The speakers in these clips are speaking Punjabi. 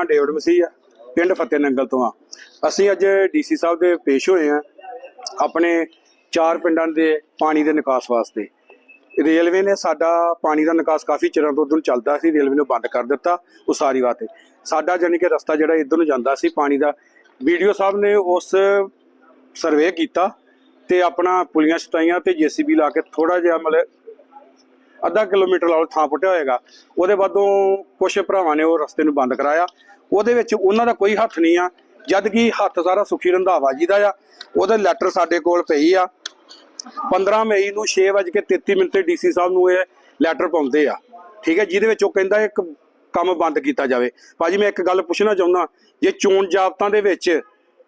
ਮੇਰਾ ਨਾਮ ਡੇਵਿਡ ਮਸੀਹ ਆ, ਪਿੰਡ ਫਤਿਹ ਨੰਗਲ ਤੋਂ ਆ। ਅਸੀਂ ਅੱਜ ਡੀਸੀ ਸਾਹਿਬ ਦੇ ਪੇਸ਼ ਹੋਏ ਆ ਆਪਣੇ ਚਾਰ ਪਿੰਡਾਂ ਦੇ ਪਾਣੀ ਦੇ ਨਿਕਾਸ ਵਾਸਤੇ। ਰੇਲਵੇ ਨੇ ਸਾਡਾ ਪਾਣੀ ਦਾ ਨਿਕਾਸ ਕਾਫੀ ਚਿਰਾਂ ਤੋਂ ਉਧਰ ਚੱਲਦਾ ਸੀ, ਰੇਲਵੇ ਨੇ ਬੰਦ ਕਰ ਦਿੱਤਾ ਉਸਾਰੀ ਵਾਸਤੇ। ਸਾਡਾ ਜਾਨੀ ਕਿ ਰਸਤਾ ਜਿਹੜਾ ਇਧਰ ਨੂੰ ਜਾਂਦਾ ਸੀ ਪਾਣੀ ਦਾ, ਵੀਡੀਓ ਸਾਹਿਬ ਨੇ ਉਸ ਸਰਵੇ ਕੀਤਾ ਤੇ ਆਪਣਾ ਪੁਲੀਆਂ ਛਟਾਈਆਂ ਤੇ ਜੀਸੀਬੀ ਲਾ ਕੇ ਥੋੜਾ ਜਿਹਾ ਮਤਲਬ ਅੱਧਾ ਕਿਲੋਮੀਟਰ ਲਾਲ ਥਾਂ ਪੁੱਟਿਆ ਹੋਏਗਾ। ਉਹਦੇ ਬਾਅਦੋਂ ਕੁਝ ਭਰਾਵਾਂ ਨੇ ਉਹ ਰਸਤੇ ਨੂੰ ਬੰਦ ਕਰਾਇਆ। ਉਹਦੇ ਵਿੱਚ ਉਹਨਾਂ ਦਾ ਕੋਈ ਹੱਥ ਨਹੀਂ ਆ, ਜਦ ਕਿ ਹੱਥ ਸਾਰਾ ਸੁਖੀ ਰੰਧਾਵਾ ਜੀ ਦਾ ਆ। ਉਹਦੇ ਲੈਟਰ ਸਾਡੇ ਕੋਲ ਪਈ ਆ। 15 ਮਈ ਨੂੰ 6:33 ਮਿੰਟ ਤੇ ਡੀਸੀ ਸਾਹਿਬ ਨੂੰ ਇਹ ਲੈਟਰ ਪਾਉਂਦੇ ਆ। ਠੀਕ ਹੈ, ਜਿਹਦੇ ਵਿੱਚ ਉਹ ਕਹਿੰਦਾ ਇੱਕ ਕੰਮ ਬੰਦ ਕੀਤਾ ਜਾਵੇ। ਭਾਜੀ, ਮੈਂ ਇੱਕ ਗੱਲ ਪੁੱਛਣਾ ਚਾਹੁੰਦਾ, ਜੇ ਚੋਣ ਜਾਬਤਾਂ ਦੇ ਵਿੱਚ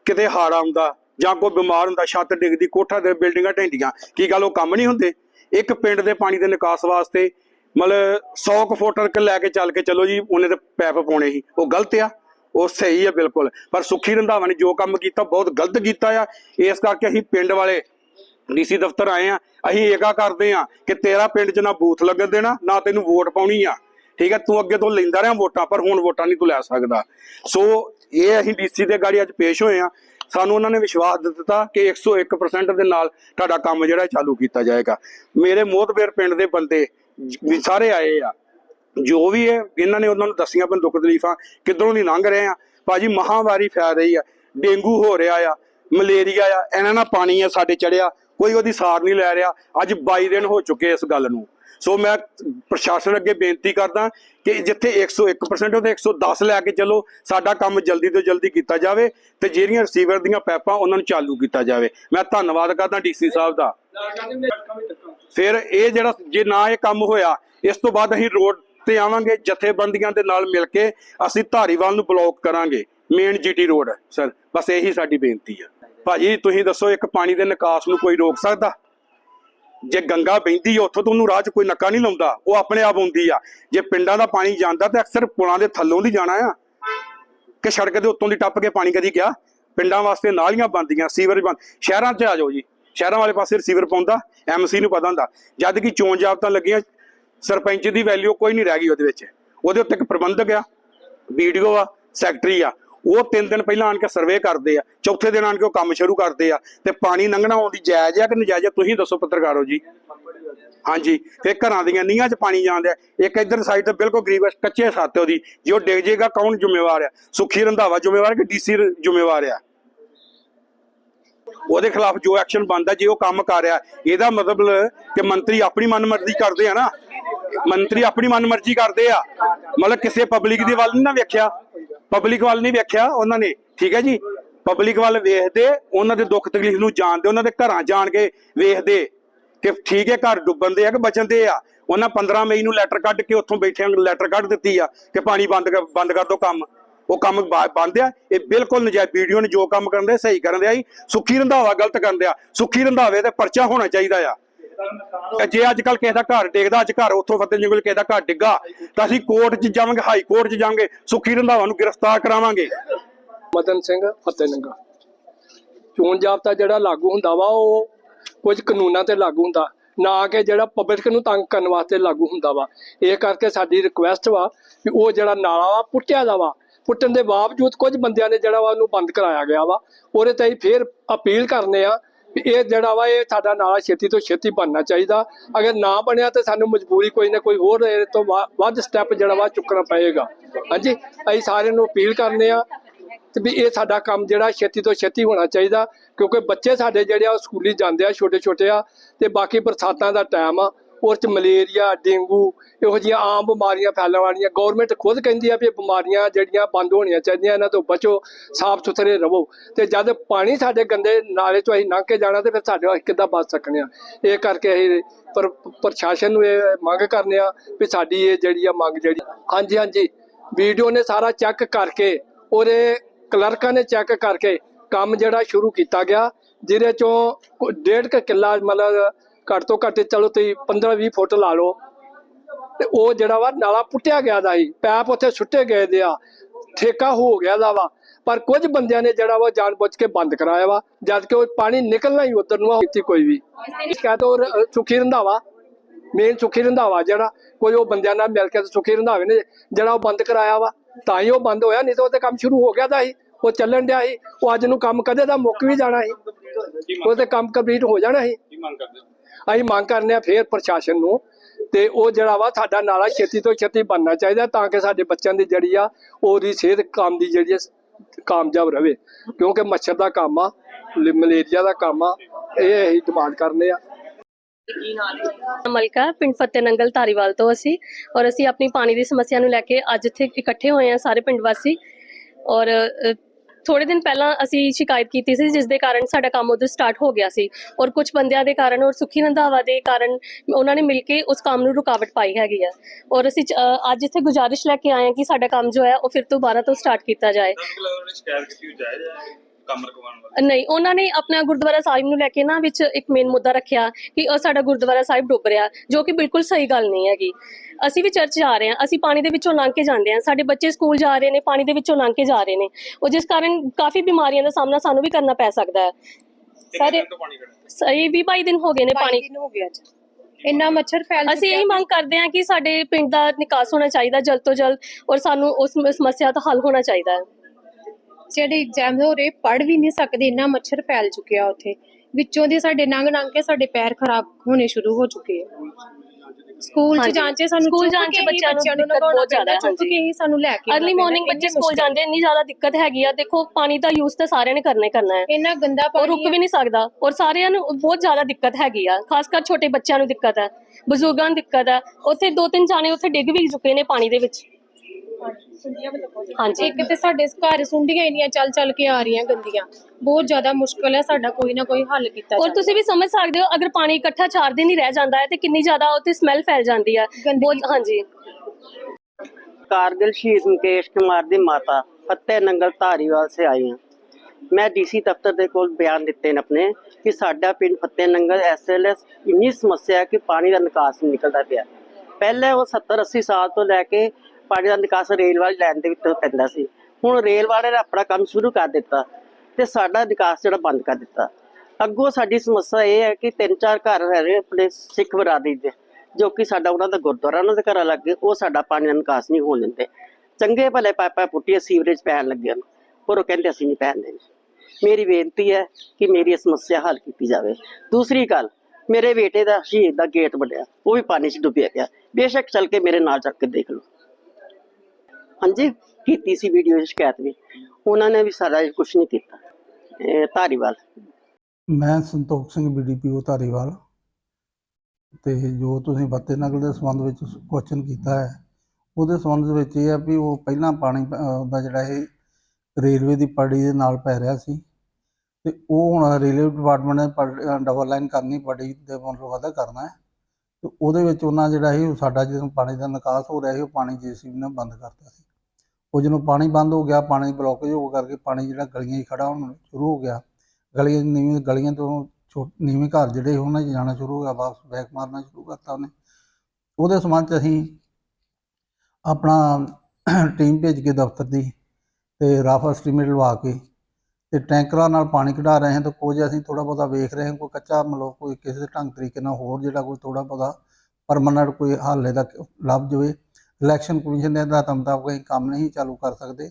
ਕਿਤੇ ਹਾੜ ਆਉਂਦਾ ਜਾਂ ਕੋਈ ਬਿਮਾਰ ਹੁੰਦਾ, ਛੱਤ ਡਿੱਗਦੀ, ਕੋਠਾ ਦੇ ਬਿਲਡਿੰਗਾਂ ਢਹਿੰਦੀਆਂ, ਕੀ ਗੱਲ ਉਹ ਕੰਮ ਨਹੀਂ ਹੁੰਦੇ? ਇੱਕ ਪਿੰਡ ਦੇ ਪਾਣੀ ਦੇ ਨਿਕਾਸ ਵਾਸਤੇ ਮਤਲਬ 100 ਕੁ ਫੁੱਟ ਤੱਕ ਲੈ ਕੇ ਚੱਲ ਕੇ ਚਲੋ ਜੀ, ਉਹਨੇ ਤੇ ਪੈਪ ਪਾਉਣੇ ਸੀ। ਉਹ ਗਲਤ ਆ, ਉਹ ਸਹੀ ਆ ਬਿਲਕੁਲ। ਪਰ ਸੁਖੀ ਰੰਧਾਵਾ ਨੇ ਜੋ ਕੰਮ ਕੀਤਾ, ਬਹੁਤ ਗਲਤ ਕੀਤਾ ਆ। ਇਸ ਕਰਕੇ ਅਸੀਂ ਪਿੰਡ ਵਾਲੇ ਡੀਸੀ ਦਫ਼ਤਰ ਆਏ ਆ। ਅਸੀਂ ਏਕਾ ਕਰਦੇ ਆ ਕਿ ਤੇਰਾ ਪਿੰਡ 'ਚ ਨਾ ਬੂਥ ਲੱਗਣ ਦੇਣਾ, ਨਾ ਤੈਨੂੰ ਵੋਟ ਪਾਉਣੀ ਆ। ਠੀਕ ਹੈ ਤੂੰ ਅੱਗੇ ਤੋਂ ਲੈਂਦਾ ਰਿਹਾ ਵੋਟਾਂ, ਪਰ ਹੁਣ ਵੋਟਾਂ ਨਹੀਂ ਤੂੰ ਲੈ ਸਕਦਾ। ਸੋ ਇਹ ਅਸੀਂ ਡੀਸੀ ਦੇ ਗਾੜੀ ਅੱਜ ਪੇਸ਼ ਹੋਏ ਆ। ਸਾਨੂੰ ਉਹਨਾਂ ਨੇ ਵਿਸ਼ਵਾਸ ਦਿੱਤਾ ਕਿ 101% ਦੇ ਨਾਲ ਤੁਹਾਡਾ ਕੰਮ ਜਿਹੜਾ ਚਾਲੂ ਕੀਤਾ ਜਾਏਗਾ। ਮੇਰੇ ਮੋਹਤਬੇਰ ਪਿੰਡ ਦੇ ਬੰਦੇ ਵੀ ਸਾਰੇ ਆਏ ਆ। ਜੋ ਵੀ ਹੈ ਇਹਨਾਂ ਨੇ ਉਹਨਾਂ ਨੂੰ ਦੱਸੀਆਂ ਆਪਣ ਦੁੱਖ ਤਕਲੀਫਾਂ, ਕਿੱਧਰੋਂ ਦੀ ਲੰਘ ਰਹੇ ਆ। ਭਾਜੀ ਮਹਾਮਾਰੀ ਫੈਲ ਰਹੀ ਆ। ਡੇਂਗੂ ਹੋ ਰਿਹਾ ਆ, ਮਲੇਰੀਆ ਆ ਇਹਨਾਂ ਨਾਲ ਪਾਣੀ ਆ ਸਾਡੇ ਚੜਿਆ, ਕੋਈ ਉਹਦੀ ਸਾਰ ਨਹੀਂ ਲੈ ਰਿਹਾ। ਅੱਜ 22 ਦਿਨ ਹੋ ਚੁੱਕੇ ਇਸ ਗੱਲ ਨੂੰ। ਸੋ ਮੈਂ ਪ੍ਰਸ਼ਾਸਨ ਅੱਗੇ ਬੇਨਤੀ ਕਰਦਾ ਕਿ ਜਿੱਥੇ 101% ਉਹਦੇ 110 ਲੈ ਕੇ ਚੱਲੋ, ਸਾਡਾ ਕੰਮ ਜਲਦੀ ਤੋਂ ਜਲਦੀ ਕੀਤਾ ਜਾਵੇ ਤੇ ਜਿਹੜੀਆਂ ਰਿਸੀਵਰ ਦੀਆਂ ਪੈਪਾਂ ਉਹਨਾਂ ਨੂੰ ਚਾਲੂ ਕੀਤਾ ਜਾਵੇ। ਮੈਂ ਧੰਨਵਾਦ ਕਰਦਾ ਡੀਸੀ ਸਾਹਿਬ ਦਾ। ਫਿਰ ਇਹ ਜਿਹੜਾ ਜੇ ਨਾ ਇਹ ਕੰਮ ਹੋਇਆ, ਇਸ ਤੋਂ ਬਾਅਦ ਅਸੀਂ ਰੋਡ ਤੇ ਆਵਾਂਗੇ, ਜਥੇਬੰਦੀਆਂ ਦੇ ਨਾਲ ਮਿਲ ਕੇ ਅਸੀਂ ਧਾਰੀਵਾਲ ਨੂੰ ਬਲੌਕ ਕਰਾਂਗੇ, ਮੇਨ ਜੀਟੀ ਰੋਡ, ਸਰ। ਬਸ ਇਹੀ ਸਾਡੀ ਬੇਨਤੀ ਆ। ਭਾਜੀ, ਤੁਸੀਂ ਦੱਸੋ, ਇੱਕ ਪਾਣੀ ਦੇ ਨਿਕਾਸ ਨੂੰ ਕੋਈ ਰੋਕ ਸਕਦਾ? ਜੇ ਗੰਗਾ ਬਹਿੰਦੀ ਆ, ਉੱਥੋਂ ਤੋਂ ਉਹਨੂੰ ਰਾਹ 'ਚ ਕੋਈ ਨੱਕਾ ਨਹੀਂ ਲਾਉਂਦਾ। ਉਹ ਆਪਣੇ ਆਪ ਆਉਂਦੀ ਆ। ਜੇ ਪਿੰਡਾਂ ਦਾ ਪਾਣੀ ਜਾਂਦਾ ਤੇ ਅਕਸਰ ਪੁਲਾਂ ਦੇ ਥੱਲੋਂ ਦੀ ਜਾਣਾ ਆ। ਕਿ ਸੜਕ ਦੇ ਉੱਤੋਂ ਦੀ ਟੱਪ ਕੇ ਪਾਣੀ ਕਦੀ ਗਿਆ? ਪਿੰਡਾਂ ਵਾਸਤੇ ਨਾਲੀਆਂ ਬਣਦੀਆਂ ਸੀਵਰ ਬਣ ਸ਼ਹਿਰਾਂ 'ਚ ਆ ਜਾਓ ਜੀ। ਸ਼ਹਿਰਾਂ ਵਾਲੇ ਪਾਸੇ ਰਿਸੀਵਰ ਪਾਉਂਦਾ। ਐਮਸੀ ਨੂੰ ਪਤਾ ਹੁੰਦਾ। ਜਦ ਕਿ ਚੋਣ ਜਾਬਤਾਂ ਲੱਗੀਆਂ ਸਰਪੰਚ ਦੀ ਵੈਲਿਊ ਕੋਈ ਨਹੀਂ ਰਹਿ ਗਈ ਉਹਦੇ ਵਿੱਚ। ਉਹਦੇ ਉੱਤੇ ਇੱਕ ਪ੍ਰਬੰਧਕ ਆ ਵੀਡੀਓ ਆ ਸੈਕਟਰੀ ਆ। ਉਹ ਤਿੰਨ ਦਿਨ ਪਹਿਲਾਂ ਆਣ ਕੇ ਸਰਵੇ ਕਰਦੇ ਆ ਚੌਥੇ ਦਿਨ ਆਣ ਕੇ ਉਹ ਕੰਮ ਸ਼ੁਰੂ ਕਰਦੇ ਆ ਤੇ ਪਾਣੀ ਲੰਘਣਾ ਆਉਂਦੀ ਜਾਇਜ਼ ਆ ਕਿ ਨਜਾਇਜ਼ ਆ ਤੁਸੀਂ ਦੱਸੋ ਪੱਤਰਕਾਰੋ ਜੀ। ਹਾਂਜੀ ਤੇ ਘਰਾਂ ਦੀਆਂ ਨੀਹਾਂ 'ਚ ਪਾਣੀ ਜਾਂਦਾ ਇੱਕ ਇੱਧਰ ਸਾਈਡ ਤੇ ਬਿਲਕੁਲ ਗਰੀਬ ਆ, ਕੱਚੇ ਸਾਤੇ ਉਹਦੀ। ਜੇ ਉਹ ਡਿੱਗ ਜਾਏਗਾ ਕੌਣ ਜ਼ਿੰਮੇਵਾਰ ਆ? ਸੁਖੀ ਰੰਧਾਵਾ ਜ਼ਿੰਮੇਵਾਰ ਕਿ ਡੀਸੀ ਜ਼ਿੰਮੇਵਾਰ ਆ? ਉਹਦੇ ਖਿਲਾਫ ਜੋ ਐਕਸ਼ਨ ਬਣਦਾ, ਜੇ ਉਹ ਕੰਮ ਕਰ ਰਿਹਾ, ਇਹਦਾ ਮਤਲਬ ਕਿ ਮੰਤਰੀ ਆਪਣੀ ਮਨਮਰਜ਼ੀ ਕਰਦੇ ਆ ਨਾ। ਮੰਤਰੀ ਆਪਣੀ ਮਨਮਰਜ਼ੀ ਕਰਦੇ ਆ। ਮਤਲਬ ਕਿਸੇ ਪਬਲਿਕ ਦੀ ਵੱਲ ਨਹੀਂ ਨਾ ਵੇਖਿਆ। ਪਬਲਿਕ ਵੱਲ ਨਹੀਂ ਵੇਖਿਆ ਉਹਨਾਂ ਨੇ, ਠੀਕ ਹੈ ਜੀ? ਪਬਲਿਕ ਵੱਲ ਵੇਖਦੇ, ਉਹਨਾਂ ਦੇ ਦੁੱਖ ਤਕਲੀਫ ਨੂੰ ਜਾਣਦੇ, ਉਹਨਾਂ ਦੇ ਘਰਾਂ ਜਾਣ ਕੇ ਵੇਖਦੇ ਕਿ ਠੀਕ ਹੈ, ਘਰ ਡੁੱਬਣ ਦੇ ਆ ਕਿ ਬਚਣ ਦੇ ਆ। ਉਹਨਾਂ 15 ਮਈ ਨੂੰ ਲੈਟਰ ਕੱਢ ਕੇ ਉੱਥੋਂ ਬੈਠਿਆਂ ਲੈਟਰ ਕੱਢ ਦਿੱਤੀ ਆ ਕਿ ਪਾਣੀ ਬੰਦ ਬੰਦ ਕਰ ਦਿਓ ਕੰਮ। ਉਹ ਕੰਮ ਬਾ- ਬੰਦ ਆ। ਇਹ ਬਿਲਕੁਲ ਨਜਾਇਜ਼ ਵੀਡੀਓ ਨੇ, ਜੋ ਕੰਮ ਕਰਨ ਦੇ, ਸਹੀ ਕਰਨ ਦੇ ਆਈ ਸੁੱਖੀ ਰੰਧਾਵਾ ਗਲਤ ਕਰਨ ਦਿਆ ਸੁੱਖੀ ਰੰਧਾਵੇ ਤੇ ਪਰਚਾ ਹੋਣਾ ਚਾਹੀਦਾ ਆ। ਜੇ ਅੱਜ ਕੱਲ ਕਿਸੇ ਦਾ ਘਰ ਡਿੱਗਦਾ, ਅੱਜ ਘਰ ਉੱਥੋਂ ਫਤਿਹ ਜੰਗਲ ਕਿਸੇ ਦਾ ਘਰ ਡਿੱਗਾ, ਤਾਂ ਅਸੀਂ ਕੋਰਟ 'ਚ ਜਾਵਾਂਗੇ, ਹਾਈ ਕੋਰਟ 'ਚ ਜਾਵਾਂਗੇ। ਸੁੱਖੀ ਰੰਧਾਵਾ ਨੂੰ ਗ੍ਰਿਫਤਾਰ ਕਰਾਵਾਂਗੇ। ਮਦਨ ਸਿੰਘ, ਫਤਿਹ ਫਤਿਹਨੰਗਾ ਚੋਣ ਜਾਬਤਾ ਜਿਹੜਾ ਲਾਗੂ ਹੁੰਦਾ ਵਾ, ਉਹ ਕੁਝ ਕਾਨੂੰਨਾਂ ਤੇ ਲਾਗੂ ਹੁੰਦਾ। ਨਾ ਕਿ ਜਿਹੜਾ ਪਬਲਿਕ ਨੂੰ ਤੰਗ ਕਰਨ ਵਾਸਤੇ ਲਾਗੂ ਹੁੰਦਾ ਵਾ। ਇਹ ਕਰਕੇ ਸਾਡੀ ਰਿਕੁਐਸਟ ਵਾ ਕਿ ਉਹ ਜਿਹੜਾ ਨਾਲਾ ਵਾ, ਪੁੱਟਿਆ ਦਾ ਵਾ ਪੁੱਟਣ ਦੇ ਬਾਵਜੂਦ ਕੁਝ ਬੰਦਿਆਂ ਨੇ ਜਿਹੜਾ ਵਾ ਉਹਨੂੰ ਬੰਦ ਕਰਾਇਆ ਗਿਆ ਵਾ। ਉਹਦੇ ਤੇ ਫੇਰ ਅਪੀਲ ਕਰਨੇ ਆ ਕਿ ਇਹ ਜਿਹੜਾ ਵਾ ਇਹ ਸਾਡਾ ਨਾਲਾ ਛੇਤੀ ਤੋਂ ਛੇਤੀ ਬਣਨਾ ਚਾਹੀਦਾ। ਅਗਰ ਨਾ ਬਣਿਆ ਤਾਂ ਸਾਨੂੰ ਮਜਬੂਰੀ ਕੋਈ ਨਾ ਕੋਈ ਹੋਰ ਇਹਦੇ ਤੋਂ ਵਾ- ਵੱਧ ਸਟੈਪ ਜਿਹੜਾ ਵਾ ਚੁੱਕਣਾ ਪਏਗਾ। ਹਾਂਜੀ, ਅਸੀਂ ਸਾਰਿਆਂ ਨੂੰ ਅਪੀਲ ਕਰਨੇ ਆ ਤੇ ਵੀ ਇਹ ਸਾਡਾ ਕੰਮ ਜਿਹੜਾ ਛੇਤੀ ਤੋਂ ਛੇਤੀ ਹੋਣਾ ਚਾਹੀਦਾ, ਕਿਉਂਕਿ ਬੱਚੇ ਸਾਡੇ ਜਿਹੜੇ ਆ ਉਹ ਸਕੂਲੀ ਜਾਂਦੇ ਆ ਛੋਟੇ ਛੋਟੇ ਆ ਤੇ ਬਾਕੀ ਬਰਸਾਤਾਂ ਦਾ ਟਾਈਮ ਆ। ਔਰ ਚ ਮਲੇਰੀਆ, ਡੇਂਗੂ, ਇਹੋ ਜਿਹੀਆਂ ਆਮ ਬਿਮਾਰੀਆਂ ਫੈਲਣ ਵਾਲੀਆਂ ਗਵਰਨਮੈਂਟ ਖੁਦ ਕਹਿੰਦੀ ਆ ਵੀ ਇਹ ਬਿਮਾਰੀਆਂ ਜਿਹੜੀਆਂ ਬੰਦ ਹੋਣੀਆਂ ਚਾਹੀਦੀਆਂ, ਇਹਨਾਂ ਤੋਂ ਬਚੋ, ਸਾਫ਼ ਸੁਥਰੇ ਰਹੋ। ਤੇ ਜਦ ਪਾਣੀ ਸਾਡੇ ਗੰਦੇ ਨਾਲੇ 'ਚੋਂ ਅਸੀਂ ਲੰਘ ਕੇ ਜਾਣਾ, ਤੇ ਫਿਰ ਸਾਡੇ ਅਸੀਂ ਕਿੱਦਾਂ ਬਚ ਸਕਨੇ ਆ। ਇਹ ਕਰਕੇ ਅਸੀਂ ਪਰ ਪ੍ਰਸ਼ਾਸਨ ਨੂੰ ਇਹ ਮੰਗ ਕਰਨੇ ਆ ਵੀ ਸਾਡੀ ਇਹ ਜਿਹੜੀ ਆ ਮੰਗ ਜਿਹੜੀ ਹਾਂਜੀ ਹਾਂਜੀ। ਵੀਡੀਓ ਨੇ ਸਾਰਾ ਚੈੱਕ ਕਰਕੇ, ਉਹਦੇ ਕਲਰਕਾਂ ਨੇ ਚੈੱਕ ਕਰਕੇ ਕੰਮ ਜਿਹੜਾ ਸ਼ੁਰੂ ਕੀਤਾ ਗਿਆ, ਜਿਹਦੇ ਚੋਂ ਡੇਢ ਕੁ ਕਿੱਲਾ ਮਤਲਬ ਘੱਟ ਤੋਂ ਘੱਟ ਚਲੋ ਤੁਸੀਂ 15 20 ਫੁੱਟ ਲਾ ਲਓ। ਤੇ ਉਹ ਜਿਹੜਾ ਵਾ ਨਾਲਾ ਪੁੱਟਿਆ ਗਿਆ ਦਾ ਸੀ, ਪੈਪ ਉੱਥੇ ਸੁੱਟੇ ਗਏ ਦੇ ਆ, ਠੇਕਾ ਹੋ ਗਿਆ ਦਾ ਵਾ। ਪਰ ਕੁਝ ਬੰਦਿਆਂ ਨੇ ਜਿਹੜਾ ਵਾ ਜਾਣਬੁੱਝ ਕੇ ਬੰਦ ਕਰਾਇਆ ਵਾ, ਜਦ ਕਿ ਉਹ ਪਾਣੀ ਨਿਕਲਣਾ ਹੀ ਉਧਰ ਨੂੰ ਕੀਤੀ ਕੋਈ ਵੀ। ਸ਼ਿਕਾਇਤ ਉਹ ਸੁਖੀ ਰੰਧਾਵਾ ਮੇਨ ਸੁਖੀ ਰੰਧਾਵਾ ਜਿਹੜਾ, ਕੋਈ ਉਹ ਬੰਦਿਆਂ ਨਾਲ ਮਿਲ ਕੇ ਸੁਖੀ ਰੰਧਾਵੇ ਨੇ ਜਿਹੜਾ ਉਹ ਬੰਦ ਕਰਾਇਆ ਵਾ, ਤਾਂ ਹੀ ਉਹ ਬੰਦ ਹੋਇਆ, ਨਹੀਂ ਤਾਂ ਉਹ ਤੇ ਕੰਮ ਸ਼ੁਰੂ ਹੋ ਗਿਆ ਦਾ ਸੀ, ਉਹ ਚੱਲਣ ਡਿਆ ਸੀ, ਉਹ ਅੱਜ ਨੂੰ ਕੰਮ ਕਦੇ ਦਾ ਮੁੱਕ ਵੀ ਜਾਣਾ ਸੀ। ਉਹ ਤੇ ਕੰਮ ਕੰਪਲੀਟ ਹੋ ਜਾਣਾ ਸੀ। ਅਸੀਂ ਮੰਗ ਕਰਨੇ ਆ ਫੇਰ ਪ੍ਰਸ਼ਾਸਨ ਨੂੰ ਤੇ ਉਹ ਜਿਹੜਾ ਵਾ ਸਾਡਾ ਨਾਲਾ ਛੇਤੀ ਤੋਂ ਛੇਤੀ ਬਣਨਾ ਚਾਹੀਦਾ ਤਾਂ ਕਿ ਸਾਡੇ ਬੱਚਿਆਂ ਦੀ ਜਿਹੜੀ ਆ ਉਹਦੀ ਸਿਹਤ ਕੰਮ ਦੀ ਜਿਹੜੀ ਕਾਮਯਾਬ ਰਵੇ। ਕਿਉਂਕਿ ਮੱਛਰ ਦਾ ਕੰਮ ਆ ਮਲੇਰੀਆ ਦਾ ਕੰਮ ਆ, ਇਹ ਅਸੀਂ ਡਿਮਾਂਡ ਕਰਨੇ ਆ। ਮਲਕਾ, ਪਿੰਡ ਫਤਿਹ ਨੰਗਲ, ਧਾਰੀਵਾਲ ਤੋਂ ਅਸੀਂ। ਔਰ ਅਸੀਂ ਆਪਣੀ ਪਾਣੀ ਦੀ ਸਮੱਸਿਆ ਨੂੰ ਲੈ ਕੇ ਅੱਜ ਇੱਥੇ ਇਕੱਠੇ ਹੋਏ ਆ ਸਾਰੇ ਪਿੰਡ ਵਾਸੀ। ਔਰ ਥੋੜੇ ਦਿਨ ਪਹਿਲਾਂ ਅਸੀਂ ਸ਼ਿਕਾਇਤ ਕੀਤੀ ਸੀ ਜਿਸ ਦੇ ਕਾਰਨ ਸਾਡਾ ਕੰਮ ਉਧਰ ਸਟਾਰਟ ਹੋ ਗਿਆ ਸੀ ਔਰ ਕੁਝ ਬੰਦਿਆਂ ਦੇ ਕਾਰਨ ਔਰ ਸੁਖੀ ਰੰਧਾਵਾ ਦੇ ਕਾਰਨ ਉਹਨਾਂ ਨੇ ਮਿਲ ਕੇ ਉਸ ਕੰਮ ਨੂੰ ਰੁਕਾਵਟ ਪਾਈ ਹੈਗੀ ਆ। ਔਰ ਅਸੀਂ ਅੱਜ ਇੱਥੇ ਗੁਜ਼ਾਰਿਸ਼ ਲੈ ਕੇ ਆਏ ਹਾਂ ਕਿ ਸਾਡਾ ਕੰਮ ਜੋ ਹੈ ਉਹ ਫਿਰ ਤੋਂ ਦੁਬਾਰਾ ਤੋਂ ਸਟਾਰਟ ਕੀਤਾ ਜਾਏ। ਸ਼ਿਕਾਇਤ ਕੀਤੀ ਜਾਇਜ਼ ਕੰਮ ਰਕਵਾਉਣ ਵਾਲਾ। ਨਹੀਂ ਉਹਨਾਂ ਨੇ ਆਪਣਾ ਗੁਰਦੁਆਰਾ ਸਾਹਿਬ ਨੂੰ ਲੈ ਕੇ ਨਾ ਵਿੱਚ ਇੱਕ ਮੇਨ ਮੁੱਦਾ ਰੱਖਿਆ ਕਿ ਉਹ ਸਾਡਾ ਗੁਰਦੁਆਰਾ ਸਾਹਿਬ ਡੁੱਬ ਰਿਹਾ ਜੋ ਕਿ ਬਿਲਕੁਲ ਸਹੀ ਗੱਲ ਨਹੀਂ ਹੈਗੀ। ਅਸੀਂ ਵੀ ਚਰਚ ਜਾ ਰਹੇ ਹਾਂ ਅਸੀਂ ਪਾਣੀ ਦੇ ਵਿੱਚੋਂ ਲੰਘ ਕੇ ਜਾਂਦੇ ਹਾਂ। ਸਾਡੇ ਬੱਚੇ ਸਕੂਲ ਜਾ ਰਹੇ ਨੇ ਪਾਣੀ ਦੇ ਵਿੱਚੋਂ ਲੰਘ ਕੇ ਜਾ ਰਹੇ ਨੇ। ਉਹ ਜਿਸ ਕਾਰਨ ਕਾਫੀ ਬਿਮਾਰੀਆਂ ਦਾ ਸਾਹਮਣਾ ਸਾਨੂੰ ਵੀ ਕਰਨਾ ਪੈ ਸਕਦਾ ਹੈ। ਸਾਰੇ ਸਹੀ 20 22 ਦਿਨ ਹੋ ਗਏ ਨੇ ਪਾਣੀ। ਦਿਨ ਹੋ ਗਿਆ ਅੱਜ। ਇੰਨਾ ਮੱਛਰ ਫੈਲ ਅਸੀਂ ਇਹੀ ਮੰਗ ਕਰਦੇ ਹਾਂ ਕਿ ਸਾਡੇ ਪਿੰਡ ਦਾ ਨਿਕਾਸ ਹੋਣਾ ਚਾਹੀਦਾ ਜਲਦ ਤੋਂ ਜਲਦ ਔਰ ਸਾਨੂੰ ਉਸ ਸਮੱਸਿਆ ਦਾ ਹੱਲ ਹੋਣਾ ਚਾਹੀਦਾ ਹੈ। ਜਿਹੜੇ ਐਗਜ਼ਾਮ ਹੋ ਰਹੇ ਪੜ ਵੀ ਨਹੀਂ ਸਕਦੇ ਇੰਨਾ ਮੱਛਰ ਫੈਲ ਚੁੱਕਿਆ ਉੱਥੇ। ਵਿੱਚੋਂ ਦੀ ਸਾਡੇ ਨੰਗ ਨੰਗ ਕੇ ਸਾਡੇ ਪੈਰ ਖਰਾਬ ਹੋਣੇ ਸ਼ੁਰੂ ਹੋ ਚੁੱਕੇ ਆ। ਸਕੂਲ ਚ। ਜਾਣ ਚ ਸਾਨੂੰ ਸਕੂਲ ਜਾਣ 'ਚ ਬੱਚਿਆਂ ਨੂੰ ਬਹੁਤ ਜ਼ਿਆਦਾ ਚੁੱਕ। ਕੇ ਹੀ ਸਾਨੂੰ ਲੈ ਕੇ ਅਰਲੀ ਮਾਰਨਿੰਗ ਬੱਚੇ ਸਕੂਲ ਜਾਂਦੇ ਇੰਨੀ ਜ਼ਿਆਦਾ ਦਿੱਕਤ ਹੈਗੀ ਆ। ਦੇਖੋ ਪਾਣੀ ਦਾ ਯੂਜ਼ ਤਾਂ ਸਾਰਿਆਂ ਨੇ ਕਰਨਾ ਹੀ ਕਰਨਾ ਹੈ। ਇੰਨਾ ਗੰਦਾ ਪਾਣੀ ਰੁਕ ਵੀ ਨਹੀਂ ਸਕਦਾ। ਔਰ ਸਾਰਿਆਂ ਨੂੰ ਬਹੁਤ ਜ਼ਿਆਦਾ ਦਿੱਕਤ ਹੈਗੀ ਆ। ਖਾਸ ਕਰ ਛੋਟੇ ਬੱਚਿਆਂ ਨੂੰ ਦਿੱਕਤ ਹੈ। ਬਜ਼ੁਰਗਾਂ ਨੂੰ ਦਿੱਕਤ ਹੈ। ਉੱਥੇ ਦੋ ਤਿੰਨ ਜਾਣੇ ਉੱਥੇ ਡਿੱਗ ਵੀ ਚੁੱਕੇ ਨੇ ਪਾਣੀ ਦੇ ਵਿੱਚ। ਹਾਂਜੀ ਇੱਕ ਤੇ ਸਾਡੇ ਘਰ ਸੁੰਡੀਆਂ ਇੰਨੀਆਂ ਚੱਲ ਚੱਲ ਕੇ ਆ ਰਹੀਆਂ ਗੰਦੀਆਂ ਬਹੁਤ ਜ਼ਿਆਦਾ ਮੁਸ਼ਕਲ ਹੈ ਸਾਡਾ ਕੋਈ ਨਾ ਕੋਈ ਹੱਲ ਕੀਤਾ ਔਰ ਜਾਵੇ ਤੁਸੀਂ ਵੀ ਸਮਝ ਸਕਦੇ ਹੋ ਅਗਰ ਪਾਣੀ ਇਕੱਠਾ 4 ਦਿਨ ਹੀ ਰਹਿ ਜਾਂਦਾ ਹੈ ਤੇ ਕਿੰਨੀ ਜ਼ਿਆਦਾ ਉੱਥੇ ਸਮੈਲ ਫੈਲ ਜਾਂਦੀ ਹੈ ਬਹੁਤ ਹਾਂਜੀ कारगिल शहीद मुकेश कुमार ਦੀ ਮਾਤਾ ਫਤਿਹ ਨੰਗਲ ਧਾਰੀਵਾਲ ਸੇ ਆਈ ਹਾਂ ਮੈਂ ਡੀਸੀ ਦਫ਼ਤਰ ਦੇ ਕੋਲ ਬਿਆਨ ਦਿੱਤੇ ਨੇ ਆਪਣੇ ਕਿ ਸਾਡਾ ਪਿੰਡ ਫਤਿਹ ਨੰਗਲ ਐਸਐਲਐਸ ਇੰਨੀ ਸਮੱਸਿਆ ਹੈ ਕਿ ਪਾਣੀ ਦਾ ਨਿਕਾਸ ਨਹੀਂ ਨਿਕਲਦਾ ਪਿਆ ਪਹਿਲੇ ਉਹ 70 80 ਸਾਲ ਤੋਂ ਲੈ ਕੇ ਪਾਣੀ ਦਾ ਨਿਕਾਸ ਰੇਲ ਵਾਲੀ ਲਾਈਨ ਦੇ ਵਿੱਚ ਪੈਂਦਾ ਸੀ। ਹੁਣ ਰੇਲ ਵਾਲੇ ਨੇ ਆਪਣਾ ਕੰਮ ਸ਼ੁਰੂ ਕਰ ਦਿੱਤਾ ਤੇ ਸਾਡਾ ਨਿਕਾਸ ਜਿਹੜਾ ਬੰਦ ਕਰ ਦਿੱਤਾ। ਅੱਗੋਂ ਸਾਡੀ ਸਮੱਸਿਆ ਇਹ ਹੈ ਕਿ ਤਿੰਨ ਚਾਰ ਘਰ ਹੈਗੇ ਆਪਣੇ ਸਿੱਖ ਬਰਾਦਰੀ ਦੇ, ਜੋ ਕਿ ਸਾਡਾ ਉਹਨਾਂ ਦਾ ਗੁਰਦੁਆਰਾ, ਉਹਨਾਂ ਦੇ ਘਰਾਂ ਲੱਗੇ, ਉਹ ਸਾਡਾ ਪਾਣੀ ਦਾ ਨਿਕਾਸ ਨਹੀਂ ਹੋਣ ਦਿੰਦੇ। ਚੰਗੇ ਭਲੇ ਪਾਈਪਾਂ ਪੁੱਟੀਆਂ ਸੀਵਰੇਜ ਪੈਣ ਲੱਗੇ ਹਨ ਪਰ ਉਹ ਕਹਿੰਦੇ ਅਸੀਂ ਨਹੀਂ ਪੈਣ ਦੇਣੇ। ਮੇਰੀ ਬੇਨਤੀ ਹੈ ਕਿ ਮੇਰੀ ਇਹ ਸਮੱਸਿਆ ਹੱਲ ਕੀਤੀ ਜਾਵੇ। ਦੂਸਰੀ ਗੱਲ, ਮੇਰੇ ਬੇਟੇ ਦਾ ਸ਼ਹੀਦ ਦਾ ਗੇਟ ਬਣਿਆ, ਉਹ ਵੀ ਪਾਣੀ 'ਚ ਡੁੱਬਿਆ ਗਿਆ। ਬੇਸ਼ੱਕ ਚੱਲ ਕੇ ਮੇਰੇ ਨਾਲ ਚੱਕ ਕੇ ਦੇਖ ਲਓ। ਹਾਂਜੀ, ਕੀਤੀ ਸੀ ਵੀਡੀਓ ਸ਼ਿਕਾਇਤ ਵੀ। ਉਹਨਾਂ ਨੇ ਵੀ ਸਾਰਾ ਕੁਝ ਨਹੀਂ ਕੀਤਾ। ਧਾਰੀਵਾਲ। ਮੈਂ ਸੰਤੋਖ ਸਿੰਘ ਬੀਡੀਪੀਓ ਧਾਰੀਵਾਲ। ਤੇ ਜੋ ਤੁਸੀਂ ਬੱਤੇ ਨਗਰ ਦੇ ਸੰਬੰਧ ਵਿੱਚ ਕੁਐਸਚਨ ਕੀਤਾ ਹੈ, ਉਹਦੇ ਸੰਬੰਧ ਵਿੱਚ ਇਹ ਆ ਵੀ ਉਹ ਪਹਿਲਾਂ ਪਾਣੀ ਦਾ ਜਿਹੜਾ ਇਹ ਰੇਲਵੇ ਦੀ ਪੜੀ ਦੇ ਨਾਲ ਪੈ ਰਿਹਾ ਸੀ। ਤੇ ਉਹ ਹੁਣ ਰੇਲਵੇ ਡਿਪਾਰਟਮੈਂਟ ਨੇ ਪਟ- ਡਬਲ ਲਾਈਨ ਕਰਨੀ ਪਟੜੀ ਦੇ ਮਤਲਬ ਵਾਧਾ ਕਰਨਾ ਹੈ। ਤੇ ਉਹਦੇ ਵਿੱਚ ਉਹਨਾਂ ਜਿਹੜਾ ਇਹ ਸਾਡਾ ਜਦੋਂ ਪਾਣੀ ਦਾ ਨਿਕਾਸ ਹੋ ਰਿਹਾ ਸੀ, ਉਹ ਪਾਣੀ ਜੀਸੀਬੀ ਨੇ ਬੰਦ ਕਰਤਾ ਸੀ। ਉਹ ਜਦੋਂ ਪਾਣੀ ਬੰਦ ਹੋ ਗਿਆ, ਪਾਣੀ ਬਲੋਕੇਜ ਹੋ ਕਰਕੇ ਪਾਣੀ ਜਿਹੜਾ ਗਲੀਆਂ 'ਚ ਖੜਾ ਹੋਣਾ ਸ਼ੁਰੂ ਹੋ ਗਿਆ। ਗਲੀਆਂ ਨੀਵੀਂ, ਗਲੀਆਂ ਤੋਂ ਛੋ, ਨੀਵੇਂ ਘਰ ਜਿਹੜੇ ਉਹਨਾਂ 'ਚ ਜਾਣਾ ਸ਼ੁਰੂ ਹੋ ਗਿਆ, ਵਾਪਸ ਬੈਕ ਮਾਰਨਾ ਸ਼ੁਰੂ ਕਰਤਾ ਉਹਨੇ। ਉਹਦੇ ਸੰਬੰਧ 'ਚ ਅਸੀਂ ਆਪਣਾ ਟੀਮ ਭੇਜ ਕੇ ਦਫ਼ਤਰ ਦੀ ਤੇ ਰਫ ਐਸਟੀਮੇਟ ਲਵਾ ਕੇ ਤੇ ਟੈਂਕਰਾਂ ਨਾਲ ਪਾਣੀ ਕਢਾ ਰਹੇ ਹਾਂ ਤੇ ਕੁਝ ਅਸੀਂ ਥੋੜਾ ਬਹੁਤਾ ਵੇਖ ਰਹੇ ਹਾਂ, ਕੋਈ ਕੱਚਾ ਮਤਲਬ ਕੋਈ ਕਿਸੇ ਢੰਗ ਤਰੀਕੇ ਨਾਲ ਹੋਰ ਜਿਹੜਾ ਕੋਈ ਥੋੜਾ ਬਹੁਤਾ ਪਰਮਾਨੈਂਟ ਕੋਈ ਹੱਲ ਇਹਦਾ ਲੱਭ ਜਾਵੇ। ਇਲੈਕਸ਼ਨ ਕਮਿਸ਼ਨ ਦੇ ਆਧਾਰ ਮੁਤਾਬਕ ਅਸੀਂ ਕੰਮ ਨਹੀਂ ਚਾਲੂ ਕਰ ਸਕਦੇ।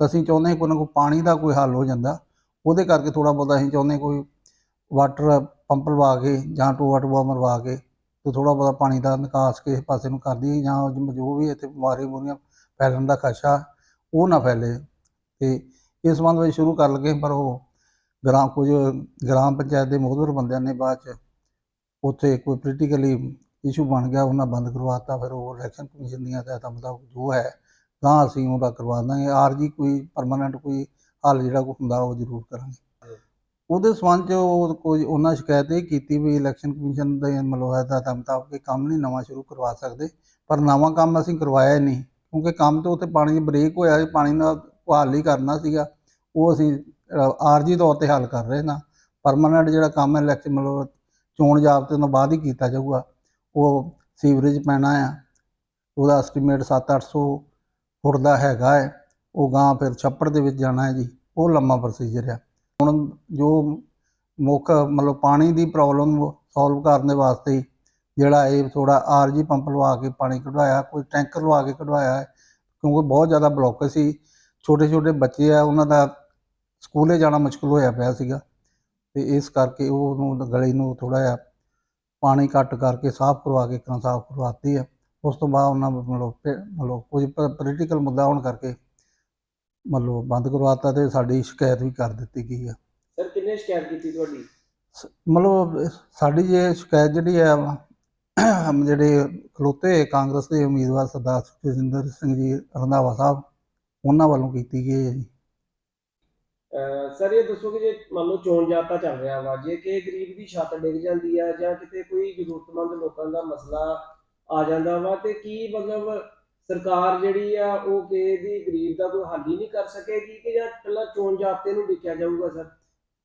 ਅਸੀਂ ਚਾਹੁੰਦੇ ਹਾਂ ਕੋਈ ਨਾ ਕੋਈ ਪਾਣੀ ਦਾ ਕੋਈ ਹੱਲ ਹੋ ਜਾਂਦਾ। ਉਹਦੇ ਕਰਕੇ ਥੋੜਾ ਬਹੁਤਾ ਅਸੀਂ ਚਾਹੁੰਦੇ ਕੋਈ ਵਾਟਰ ਪੰਪ ਲਵਾ ਕੇ ਜਾਂ ਟੂਆ ਟੂਆ ਮਰਵਾ ਕੇ ਤੇ ਥੋੜਾ ਬਹੁਤਾ ਪਾਣੀ ਦਾ ਨਿਕਾਸ ਕਿਸੇ ਪਾਸੇ ਨੂੰ ਕਰ ਦਈਏ ਜਾਂ ਜੋ ਵੀ ਇੱਥੇ ਬਿਮਾਰੀ ਬੁਰੀਆਂ ਫੈਲਣ ਦਾ ਖਸ਼ਾ ਉਹ ਨਾ ਫੈਲੇ। ਤੇ ਇਸ ਸੰਬੰਧ ਵਿੱਚ ਸ਼ੁਰੂ ਕਰ ਲਗੇ ਪਰ ਉਹ ਗ੍ਰਾਮ ਕੁਝ ਗ੍ਰਾਮ ਪੰਚਾਇਤ ਦੇ ਮੋਹਦਰ ਬੰਦਿਆਂ ਨੇ ਬਾਅਦ ਚ ਉੱਥੇ ਕੋਈ ਪੋਲੀਟੀਕਲੀ ਇਸ਼ੂ ਬਣ ਗਿਆ, ਉਹਨਾਂ ਬੰਦ ਕਰਵਾਤਾ, ਫਿਰ ਉਹ ਇਲੈਕਸ਼ਨ ਕਮਿਸ਼ਨ ਦੀਆਂ ਹਦਾਇਤਾਂ ਮੁਤਾਬਕ ਜੋ ਹੈ, ਤਾਂ ਅਸੀਂ ਉਹਦਾ ਕਰਵਾ ਦਾਂਗੇ। ਆਰਜੀ ਕੋਈ ਪਰਮਾਨੈਂਟ ਕੋਈ ਹੱਲ ਜਿਹੜਾ ਕੋਈ ਹੁੰਦਾ, ਉਹ ਜ਼ਰੂਰ ਕਰਾਂਗੇ। ਉਹਦੇ ਸੰਬੰਧ 'ਚ ਉਹ ਕੋਈ ਉਹਨਾਂ ਸ਼ਿਕਾਇਤ ਇਹ ਕੀਤੀ ਵੀ ਇਲੈਕਸ਼ਨ ਕਮਿਸ਼ਨ ਦੇ ਮਤਲਬ ਹਦਾਇਤਾਂ ਮੁਤਾਬਕ ਇਹ ਕੰਮ ਨਹੀਂ ਨਵਾਂ ਸ਼ੁਰੂ ਕਰਵਾ ਸਕਦੇ, ਪਰ ਨਵਾਂ ਕੰਮ ਅਸੀਂ ਕਰਵਾਇਆ ਹੀ ਨਹੀਂ, ਕਿਉਂਕਿ ਕੰਮ ਤੇ ਉੱਥੇ ਪਾਣੀ ਬ੍ਰੇਕ ਹੋਇਆ ਸੀ ਪਾਣੀ ਦਾ ਹੱਲ ਹੀ ਕਰਨਾ ਸੀਗਾ। ਉਹ ਅਸੀਂ ਆਰਜੀ ਤੌਰ ਤੇ ਹੱਲ ਕਰ ਰਹੇ ਨਾ। ਪਰਮਾਨੈਂਟ ਜਿਹੜਾ ਕੰਮ ਹੈ ਇਲੈਕਸ਼ਨ ਮਤਲਬ ਚੋਣ ਜਾਬਤੇ ਤੋਂ ਬਾਅਦ ਹੀ ਕੀਤਾ ਜਾਊਗਾ। ਉਹ ਸੀਵਰੇਜ ਪੈਣਾ ਆ, ਉਹਦਾ ਐਸਟੀਮੇਟ 7-800 ਫੁੱਟ ਦਾ ਹੈਗਾ ਹੈ, ਉਹ ਗਾਂ ਫਿਰ ਛੱਪੜ ਦੇ ਵਿੱਚ ਜਾਣਾ ਹੈ ਜੀ, ਉਹ ਲੰਮਾ ਪ੍ਰੋਸੀਜਰ ਆ। ਹੁਣ ਜੋ ਮੁੱਖ ਮਤਲਬ ਪਾਣੀ ਦੀ ਪ੍ਰੋਬਲਮ ਸੋਲਵ ਕਰਨ ਦੇ ਵਾਸਤੇ ਜਿਹੜਾ ਇਹ ਥੋੜਾ ਆਰਜੀ ਪੰਪ ਲਵਾ ਕੇ ਪਾਣੀ ਕਢਵਾਇਆ, ਕੋਈ ਟੈਂਕਰ ਲਵਾ ਕੇ ਕਢਵਾਇਆ ਹੈ, ਕਿਉਂਕਿ ਬਹੁਤ ਜ਼ਿਆਦਾ ਬਲੌਕ ਸੀ ਛੋਟੇ ਛੋਟੇ ਬੱਚੇ ਆ, ਉਹਨਾਂ ਦਾ ਸਕੂਲੇ ਜਾਣਾ ਮੁਸ਼ਕਲ ਹੋਇਆ ਪਿਆ ਸੀਗਾ, ਤੇ ਇਸ ਕਰਕੇ ਉਹ ਉਹਨੂੰ ਗਲੀ ਨੂੰ ਥੋੜਾ ਜਿਹਾ ਪਾਣੀ ਘੱਟ ਕਰਕੇ ਸਾਫ਼ ਕਰਵਾ ਕੇ ਕਰਾਂ ਸਾਫ਼ ਕਰਵਾਤੀ ਹੈ ਉਸ ਤੋਂ ਬਾਅਦ ਉਹਨਾਂ ਮਤਲਬ ਮਤਲਬ ਕੁਝ ਪੋਲੀਟੀਕਲ ਮੁੱਦਾ ਹੋਣ ਕਰਕੇ ਮਤਲਬ ਬੰਦ ਕਰਵਾਤਾ ਤੇ ਸਾਡੀ ਸ਼ਿਕਾਇਤ ਵੀ ਕਰ ਦਿੱਤੀ ਗਈ ਹੈ ਸਰ ਕਿੰਨੇ ਸ਼ਿਕਾਇਤ ਕੀਤੀ ਤੁਹਾਡੀ? ਮਤਲਬ ਸਾਡੀ ਜੇ ਸ਼ਿਕਾਇਤ ਜਿਹੜੀ ਹੈ ਹਮ ਜਿਹੜੇ ਖਲੋਤੇ ਕਾਂਗਰਸ ਦੇ ਉਮੀਦਵਾਰ ਸਰਦਾਰ ਸੁਖਜਿੰਦਰ ਸਿੰਘ ਜੀ ਰੰਧਾਵਾ ਸਾਹਿਬ ਉਹਨਾਂ ਵੱਲੋਂ ਕੀਤੀ ਗਈ ਹੈ ਜੀ। ਸਰ ਇਹ ਦੱਸੋ ਕਿ ਜੇ ਮੰਨ ਲਓ ਚੋਣ ਜਾਬਤਾ ਚੱਲ ਰਿਹਾ ਵਾ ਜੇ ਕਿ ਗਰੀਬ ਦੀ ਛੱਤ ਡਿੱਗ ਜਾਂਦੀ ਆ ਜਾਂ ਕਿਤੇ ਕੋਈ ਜ਼ਰੂਰਤਮੰਦ ਲੋਕਾਂ ਦਾ ਮਸਲਾ ਆ ਜਾਂਦਾ ਵਾ ਤੇ ਕੀ ਮਤਲਬ ਸਰਕਾਰ ਜਿਹੜੀ ਆ ਉਹ ਕਿਸੇ ਦੀ ਗਰੀਬ ਦਾ ਕੋਈ ਹੱਲ ਹੀ ਨਹੀਂ ਕਰ ਸਕੇਗੀ ਕਿ ਜਾਂ ਪਹਿਲਾਂ ਚੋਣ ਜਾਬਤੇ ਨੂੰ ਦੇਖਿਆ ਜਾਊਗਾ ਸਰ?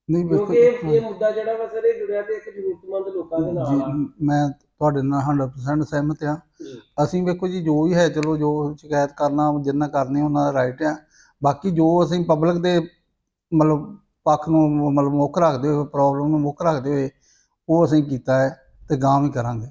ਨਹੀਂ ਵੇਖੋ ਕਿਉਂਕਿ ਇਹ ਮੁੱਦਾ ਜਿਹੜਾ ਵਾ ਸਰ ਇਹ ਜੁੜਿਆ ਤੇ ਇੱਕ ਜ਼ਰੂਰਤਮੰਦ ਲੋਕਾਂ ਦੇ ਨਾਲ ਆ। ਮੈਂ ਤੁਹਾਡੇ ਨਾਲ 100% ਸਹਿਮਤ ਜੀ। ਅਸੀਂ ਵੇਖੋ ਜੀ ਜੋ ਵੀ ਹੈ ਚਲੋ ਜੋ ਸ਼ਿਕਾਇਤ ਕਰਨਾ ਜਿੰਨਾ ਕਰਨੀ ਉਹਨਾਂ ਦਾ ਰਾਈਟ ਆ। ਬਾਕੀ ਜੋ ਅਸੀਂ ਪਬਲਿਕ ਦੇ ਮਤਲਬ ਪੱਖ ਨੂੰ ਮਤਲਬ ਮੁੱਖ ਰੱਖਦੇ ਹੋਏ ਪ੍ਰੋਬਲਮ ਨੂੰ ਮੁੱਖ ਰੱਖਦੇ ਹੋਏ ਉਹ ਅਸੀਂ ਕੀਤਾ ਹੈ ਤੇ ਗਾਂ ਵੀ ਕਰਾਂਗੇ।